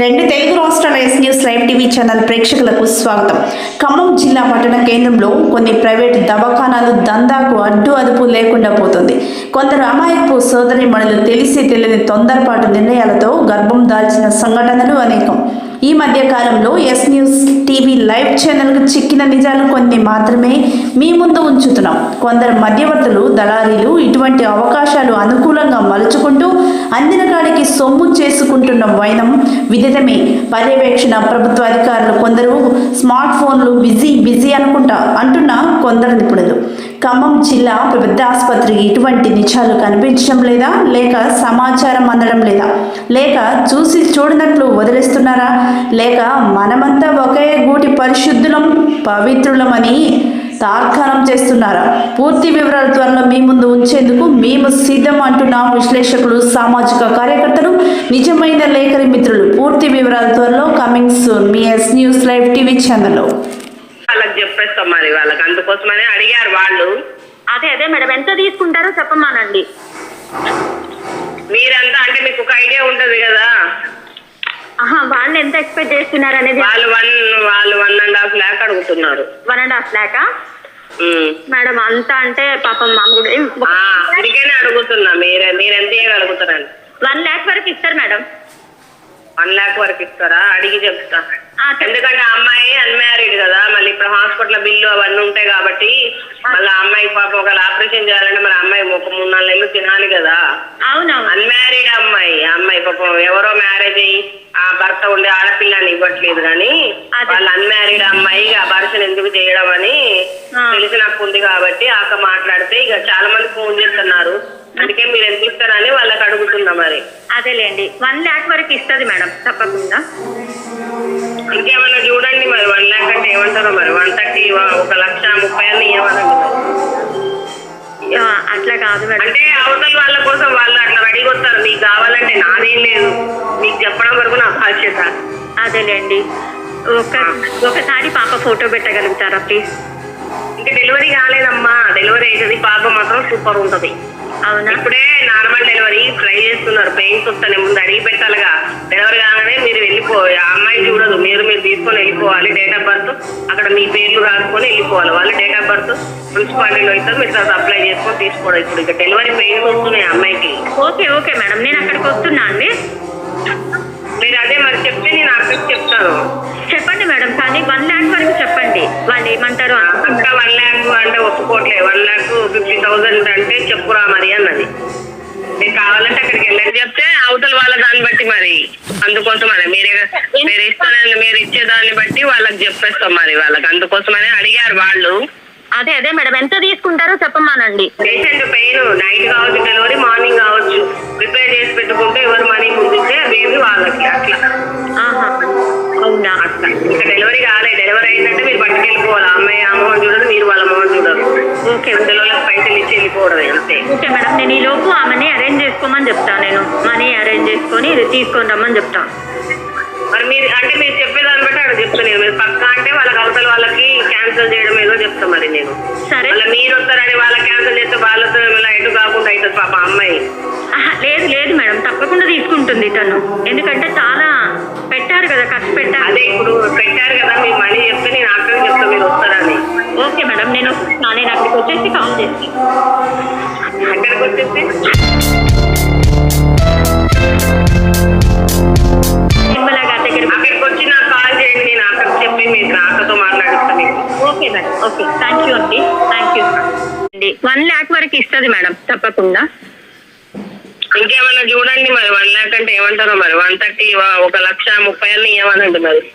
రెండు తెలుగు రాష్ట్రాల S news live TV channel ప్రేక్షకులకు స్వాగతం. ఖమ్మం జిల్లా పట్టణ కేంద్రంలో కొన్ని ప్రైవేట్ దవాఖానాలు దందాకు అడ్డు అదుపు లేకుండా పోతుంది. కొందరు అమాయకపు సోదరి మణులు తెలిసి తెలియని తొందరపాటు నిర్ణయాలతో గర్భం దాల్చిన సంఘటనలు అనేకం. ఈ మధ్య కాలంలో ఎస్ న్యూస్ టీవీ లైవ్ ఛానల్కు చిక్కిన నిజాలు కొన్ని మాత్రమే మీ ముందు ఉంచుతున్నాం. కొందరు మధ్యవర్తులు దళారీలు ఇటువంటి అవకాశాలు అనుకూలంగా మలుచుకుంటూ అందిన కాడికి సొమ్ము చేసుకుంటున్న వైనం విదితమే. పర్యవేక్షణ ప్రభుత్వ అధికారులు కొందరు స్మార్ట్ ఫోన్లు బిజీ బిజీ అనుకుంటా అంటున్న కొందరు నిపుణులు. ఖమ్మం జిల్లా పెద్ద ఆసుపత్రికి ఇటువంటి నిజాలు కనిపించడం లేదా? లేక సమాచారం అందడం లేదా? లేక చూసి చూడనట్లు వదిలేస్తున్నారా? లేక మనమంతా ఒకే గూటి పరిశుద్ధులం పవిత్రులమని తార్కాణం చేస్తున్నారా? పూర్తి వివరాల త్వరలో మీ ముందు ఉంచేందుకు మేము సిద్ధం అంటున్న విశ్లేషకులు సామాజిక కార్యకర్తలు నిజమైన లేఖరి మిత్రులు. పూర్తి వివరాల త్వరలో కమింగ్ సూన్ మీ ఎస్ న్యూస్ లైవ్ టీవీ ఛానల్లో. వాళ్ళకి చెప్పేస్తాం మరి వాళ్ళకి. అందుకోసమని అడిగారు వాళ్ళు. అదే అదే మేడం. ఎంత తీసుకుంటారో చెప్పమానండి. మీరంతా అంటే మీకు ఒక ఐడియా ఉంటది కదా. ఆహా వాళ్ళు ఎంత ఎక్స్పెక్ట్ చేస్తున్నారు అనేది వాళ్ళు వన్ వాళ్ళు వన్ అండ్ హాఫ్ ల్యాక్ అడుగుతున్నారు. One and half lakh. Madam అంతా అంటే పాపం అందుకనే అడుగుతున్నా. మీరు మీరు ఎంత ఇవ్వగలుగుతారండి వన్ ల్యాక్ వరకు ఇస్తారు మేడం. వన్ ల్యాక్ వరకు ఇస్తారా? అడిగి చెప్తా. ఎందుకంటే అమ్మాయి అన్మ్యారీడ్ కదా మళ్ళీ ఇప్పుడు హాస్పిటల్ బిల్లు అవన్నీ ఉంటాయి కాబట్టి మళ్ళీ ఆ అమ్మాయికి పాపం ఒకవేళ ఆపరేషన్ చేయాలంటే మరి అమ్మాయి ఒక మూడు నాలుగు నెలలు తినాలి కదా. అన్మ్యారీడ్ అమ్మాయి అమ్మాయి పాపం ఎవరో మ్యారేజ్ అయ్యి ఆ భర్త ఉండే ఆడపిల్లని ఇవ్వట్లేదు కానీ. వాళ్ళ అన్మ్యారీడ్ అమ్మాయి అబార్షన్ ఎందుకు చేయడం అని. తెలిసి నాకు ఉంది కాబట్టి ఆక మాట్లాడితే ఇక చాలా మంది ఫోన్ చేస్తున్నారు. అందుకే మీరు ఎంత ఇస్తారని వాళ్ళకి అడుగుతున్నా మరి. అదేలేండి. వన్ ల్యాక్ వరకు ఇస్తుంది మేడం తప్పకుండా. ఇంకేమన్నా చూడండి మరి వన్ ల్యాక్ అంటే ఏమంటారో మరి. వన్ థర్టీ ఒక లక్ష ముప్పై ఏమనండి ఆ, అట్లా కాదు మేడం. అంటే అవతల వాళ్ళ కోసం వాళ్ళు అట్లా రెడీ వస్తారు. మీకు కావాలంటే నాదేం లేదు. మీకు చెప్పడం వరకు నా బాధ్యత. అదేలేండి. ఒక ఒకసారి పాప ఫోటో పెట్టగలుగుతారా ప్లీజ్? ఇంకా డెలివరీ కాలేదమ్మా డెలివరీ అవుతుంది పాప మాత్రం సూపర్ ఉంటది. అవునా? ఇప్పుడే నార్మల్ డెలివరీ ట్రై చేస్తున్నారు. పెయిన్స్ వస్తానే ముందు అడిగి పెట్టాలిగా. డెలివరీ కాగానే మీరు వెళ్ళిపోయి ఆ అమ్మాయి చూడదు. మీరు మీరు తీసుకొని వెళ్ళిపోవాలి. డేట్ ఆఫ్ బర్త్ అక్కడ మీ పేర్లు రాసుకొని వెళ్ళిపోవాలి. వాళ్ళు డేట్ ఆఫ్ బర్త్ మున్సిపాలిటీలో ఇస్తారు. మీరు అప్లై చేసుకొని తీసుకోవడం. ఇప్పుడు ఇక డెలివరీ పెయిన్స్ వస్తున్నాయి అమ్మాయికి. Okay okay madam. నేను అక్కడికి వస్తున్నా అండి. మీరు అదే మరి చెప్తే నేను అక్కడికి చెప్తాను. చెప్పండి మేడం. కానీ వన్ ల్యాక్ వరకు వాళ్ళు ఏమంటారు అక్క వన్ ల్యాక్ అంటే ఒప్పుకోవట్లే వన్ ల్యాక్ ఫిఫ్టీ థౌసండ్ అంటే చెప్పురా మరి అన్నది. మీరు కావాలంటే అక్కడికి వెళ్ళండి. చెప్తే అవతల వాళ్ళ దాన్ని బట్టి మరి. అందుకోసం మరి మీరు మీరు ఇస్తారని మీరు ఇచ్చే దాన్ని బట్టి వాళ్ళకి చెప్పేస్తాం మరి వాళ్ళకి. అందుకోసమని అడిగారు వాళ్ళు. అదే అదే మేడం. ఎంత తీసుకుంటారో చెప్పమానండి. పేషెంట్ పెయిన్ నైట్ కావచ్చు డెలివరీ మార్నింగ్ కావచ్చు. ప్రిపేర్ చేసి పెట్టుకుంటే ఎవరు మనీ ముందుంటే బేబీ వాళ్ళకి అట్లా. అవునా అట్లా ఇంకా డెలివరీ కాలే. డెలివరీ అయిందంటే మీరు పట్టుకెళ్ళిపోవాలి? అమ్మాయి ఆ మొహం చూడరు మీరు వాళ్ళ మొహం చూడరు. ఓకే. అందులో పైసలు ఇచ్చి వెళ్ళిపోవడం అంతే. ఓకే మేడం నేను ఈ లోపు ఆమెని అరేంజ్ చేసుకోమని చెప్తాను నేను. మనీ అరేంజ్ చేసుకొని ఇది తీసుకొని రమ్మని చెప్తాను మరి మీరు అంటే మీరు చెప్పేదాన్ని బట్టి అక్కడ చెప్తాను నేను మీరు పక్కా అంటే వాళ్ళకి అవతల వాళ్ళకి క్యాన్సిల్ చేయడం ఏదో చెప్తా మరి నేను. సరే. మీరు వస్తారని వాళ్ళకి క్యాన్సిల్ చేస్తే వాళ్ళతో ఇలా ఎటు కాకుండా అవుతుంది పాప అమ్మాయి. లేదు లేదు మేడం. తప్పకుండా తీసుకుంటుంది తను. ఎందుకంటే చాలా కదా ఖర్చు పెట్టారు అదే ఇప్పుడు పెట్టారు కదా మీ మనీ చెప్తే నేను అక్కడికి చెప్తా మీరు వస్తారని. ఓకే మేడం నేను వస్తున్నా నేను అక్కడికి వచ్చేసి కాల్ చేస్తాను. అక్కడికి వచ్చేసి? నిర్మల గారి దగ్గర అక్కడికి వచ్చి నాకు కాల్ చేయండి నేను చెప్పి మీకు మీకు okay madam okay. Thank you అండి. థ్యాంక్ యూ వన్ ల్యాక్ వరకు ఇస్తుంది మేడం తప్పకుండా. ఇంకేమైనా చూడండి మరి వన్ లాక్ అంటే ఏమంటారో మరి? వన్ థర్టీ ఒక లక్ష ముప్పై అన్ని ఏమనండి మరి.